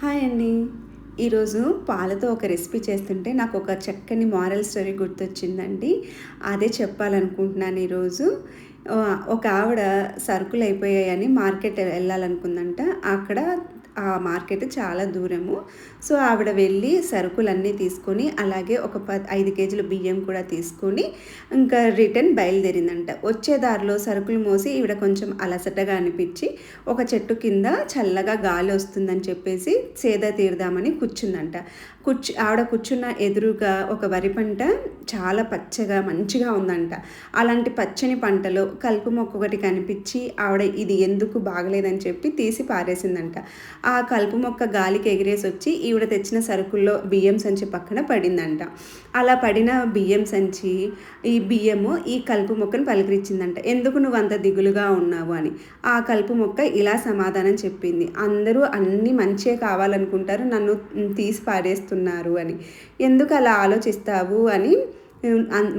Hi అండి. ఈరోజు పాలతో ఒక రెసిపీ చేస్తుంటే నాకు ఒక చక్కని మారల్ స్టోరీ గుర్తొచ్చిందండి. అదే చెప్పాలనుకుంటున్నాను ఈరోజు. ఒక ఆవిడ సరుకులు అయిపోయాయని మార్కెట్ వెళ్ళాలనుకుందంట. అక్కడ ఆ మార్కెట్ చాలా దూరము. సో ఆవిడ వెళ్ళి సరుకులన్నీ తీసుకొని అలాగే ఒక ప ఐదు కేజీల బియ్యం కూడా తీసుకొని ఇంకా రిటర్న్ బయలుదేరిందంట. వచ్చే దారిలో సరుకులు మోసి ఈవిడ కొంచెం అలసటగా అనిపించి ఒక చెట్టు కింద చల్లగా గాలి వస్తుందని చెప్పేసి సేద తీరుదామని కూర్చుందంట. కూర్చు ఆవిడ కూర్చున్న ఎదురుగా ఒక వరి పంట చాలా పచ్చగా మంచిగా ఉందంట. అలాంటి పచ్చని పంటలో కలుపు మొక్క ఒకటి కనిపించి ఆవిడ ఇది ఎందుకు బాగలేదని చెప్పి తీసి పారేసిందంట. ఆ కలుపు మొక్క గాలికి ఎగిరేసి వచ్చి ఈవిడ తెచ్చిన సరుకుల్లో బియ్యం సంచి పక్కన పడిందంట. అలా పడిన బియ్యం సంచి ఈ బియ్యము ఈ కలుపు మొక్కను పలకరించిందంట. ఎందుకు నువ్వు అంత దిగులుగా ఉన్నావు అని. ఆ కలుపు మొక్క ఇలా సమాధానం చెప్పింది. అందరూ అన్ని మంచిగా కావాలనుకుంటారు నన్ను తీసి పారేస్తున్నారు అని. ఎందుకు అలా ఆలోచిస్తావు అని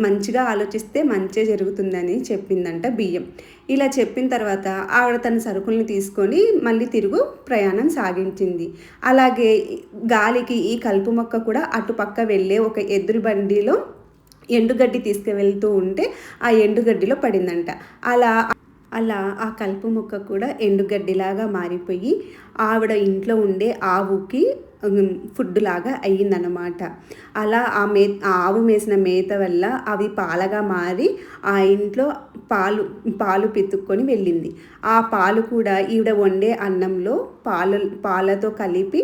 మంచిగా ఆలోచిస్తే మంచి జరుగుతుందని చెప్పిందంట బియ్యం. ఇలా చెప్పిన తర్వాత ఆవిడ తన సరుకుల్ని తీసుకొని మళ్ళీ తిరుగు ప్రయాణం సాగించింది. అలాగే గాలికి ఈ కలుపు మొక్క కూడా అటుపక్క వెళ్ళే ఒక ఎదురు బండిలో ఎండుగడ్డి తీసుకువెళ్తూ ఉంటే ఆ ఎండుగడ్డిలో పడిందంట. అలా అలా ఆ కలుపు మొక్క కూడా ఎండుగడ్డిలాగా మారిపోయి ఆవిడ ఇంట్లో ఉండే ఆవుకి ఫుడ్ లాగా అయ్యిందనమాట అలా ఆ మే ఆవు మేసిన మేత వల్ల అవి పాలగా మారి ఆ ఇంట్లో పాలు పాలు పితుక్కొని వెళ్ళింది. ఆ పాలు కూడా ఈవిడ వండే అన్నంలో పాలు పాలతో కలిపి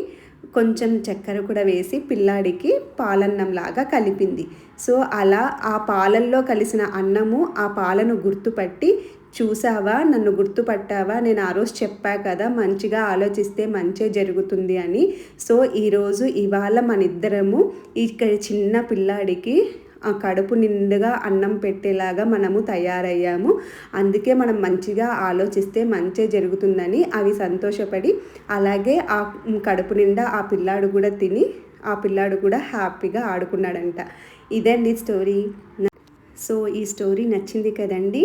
కొంచెం చక్కెర కూడా వేసి పిల్లాడికి పాలన్నంలాగా కలిపింది. సో అలా ఆ పాలల్లో కలిసిన అన్నము ఆ పాలను గుర్తుపట్టి చూసావా? నన్ను గుర్తుపట్టావా? నేను ఆ రోజు చెప్పా కదా మంచిగా ఆలోచిస్తే మంచే జరుగుతుంది అని. సో ఈరోజు ఇవాళ మన ఇద్దరము ఇక్కడ చిన్న పిల్లాడికి ఆ కడుపు నిండుగా అన్నం పెట్టేలాగా మనము తయారయ్యాము. అందుకే మనం మంచిగా ఆలోచిస్తే మంచే జరుగుతుందని అవి సంతోషపడి అలాగే ఆ కడుపు నిండా ఆ పిల్లాడు కూడా తిని ఆ పిల్లాడు కూడా హ్యాపీగా ఆడుకున్నాడంట. ఇదండి స్టోరీ. సో ఈ స్టోరీ నచ్చింది కదండి?